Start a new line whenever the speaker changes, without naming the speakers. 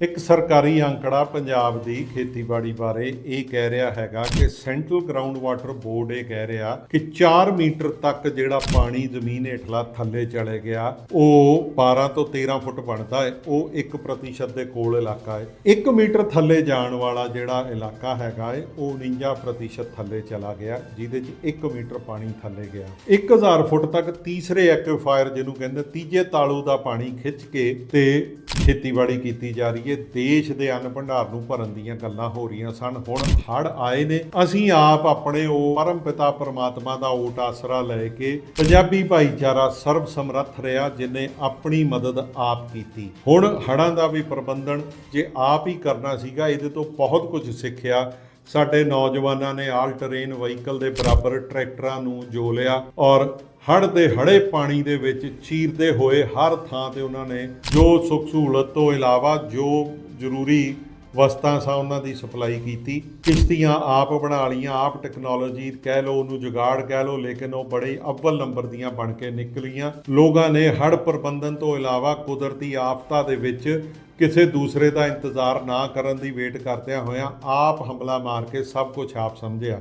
ਇੱਕ ਸਰਕਾਰੀ ਅੰਕੜਾ ਪੰਜਾਬ ਦੀ ਖੇਤੀਬਾੜੀ ਬਾਰੇ ਇਹ ਕਹਿ ਰਿਹਾ ਹੈਗਾ ਕਿ ਸੈਂਟਰਲ ਗਰਾਊਂਡ ਵਾਟਰ ਬੋਰਡ ਇਹ ਕਹਿ ਰਿਹਾ ਕਿ 4 ਮੀਟਰ ਤੱਕ ਜਿਹੜਾ ਪਾਣੀ ਜ਼ਮੀਨ ਹੇਠਲਾ ਥੱਲੇ ਚਲੇ ਗਿਆ, ਉਹ 12 ਤੋਂ 13 ਫੁੱਟ ਬਣਦਾ ਹੈ, ਉਹ 1% ਦੇ ਕੋਲ ਇਲਾਕਾ ਹੈ। 1 ਮੀਟਰ ਥੱਲੇ ਜਾਣ ਵਾਲਾ ਜਿਹੜਾ ਇਲਾਕਾ ਹੈਗਾ ਹੈ, ਉਹ 49% ਥੱਲੇ ਚਲਾ ਗਿਆ, ਜਿਹਦੇ 'ਚ 1 ਮੀਟਰ ਪਾਣੀ ਥੱਲੇ ਗਿਆ। 1000 ਫੁੱਟ ਤੱਕ ਤੀਸਰੇ ਐਕੁਆਫਾਇਰ ਜਿਹਨੂੰ ਕਹਿੰਦੇ ਤੀਜੇ ਤਾਲੂ ਦਾ ਪਾਣੀ ਖਿੱਚ ਕੇ ਤੇ ਖੇਤੀਬਾੜੀ ਕੀਤੀ ਜਾ ਰਹੀ ਹੈ। ਦੇਸ਼ ਦੇ ਅੰਨ ਭੰਡਾਰ ਨੂੰ ਭਰਨ ਦੀਆਂ ਗੱਲਾਂ ਹੋ ਰਹੀਆਂ ਸਨ। ਹੁਣ ਹੜ ਆਏ ਨੇ। ਅਸੀਂ ਆਪ ਆਪਣੇ ਉਹ ਪਰਮ ਪਿਤਾ ਪਰਮਾਤਮਾ ਦਾ ਓਟ ਆਸਰਾ ਲੈ ਕੇ ਪੰਜਾਬੀ ਭਾਈਚਾਰਾ ਸਰਬ ਸਮਰੱਥ ਰਿਹਾ, ਜਿਨੇ ਆਪਣੀ ਮਦਦ ਆਪ ਕੀਤੀ। ਹੁਣ ਹੜਾਂ ਦਾ ਵੀ ਪ੍ਰਬੰਧਨ ਜੇ ਆਪ ਹੀ ਕਰਨਾ ਸੀਗਾ, ਇਹਦੇ ਤੋਂ ਬਹੁਤ ਕੁਝ ਸਿੱਖਿਆ। ਸਾਡੇ ਨੌਜਵਾਨਾਂ ਨੇ ਆਲ ਟਰੇਨ ਵਹੀਕਲ ਦੇ ਬਰਾਬਰ ਟਰੈਕਟਰਾਂ ਨੂੰ ਜੋ ਲਿਆ ਔਰ ਹੜ੍ਹ ਦੇ ਹੜੇ ਪਾਣੀ ਦੇ ਵਿੱਚ ਚੀਰਦੇ ਹੋਏ ਹਰ ਥਾਂ ਤੇ ਉਹਨਾਂ ਨੇ ਜੋ ਸੁੱਖ ਸਹੂਲਤ ਤੋਂ ਇਲਾਵਾ ਜੋ ਜ਼ਰੂਰੀ ਵਸਤਾਂ ਸਾ ਉਹਨਾਂ ਦੀ ਸਪਲਾਈ ਕੀਤੀ। ਕਿਸ਼ਤੀਆਂ ਆਪ ਬਣਾ ਲੀਆਂ ਆਪ ਟੈਕਨੋਲੋਜੀ ਕਹਿ ਲਓ, ਉਹਨੂੰ ਜੁਗਾੜ ਕਹਿ ਲਓ, ਲੇਕਿਨ ਉਹ ਬੜੇ ਅਵਲ ਨੰਬਰ ਦੀਆਂ ਬਣ ਕੇ ਨਿਕਲੀਆਂ। ਲੋਕਾਂ ਨੇ ਹੜ੍ਹ ਪ੍ਰਬੰਧਨ ਤੋਂ ਇਲਾਵਾ ਕੁਦਰਤੀ ਆਫਤਾਂ ਦੇ ਵਿੱਚ ਕਿਸੇ ਦੂਸਰੇ ਦਾ ਇੰਤਜ਼ਾਰ ਨਾ ਕਰਨ ਦੀ ਵੇਟ ਕਰਦਿਆਂ ਹੋਇਆਂ ਆਪ ਹਮਲਾ ਮਾਰ ਕੇ ਸਭ ਕੁਝ ਆਪ ਸਮਝਿਆ।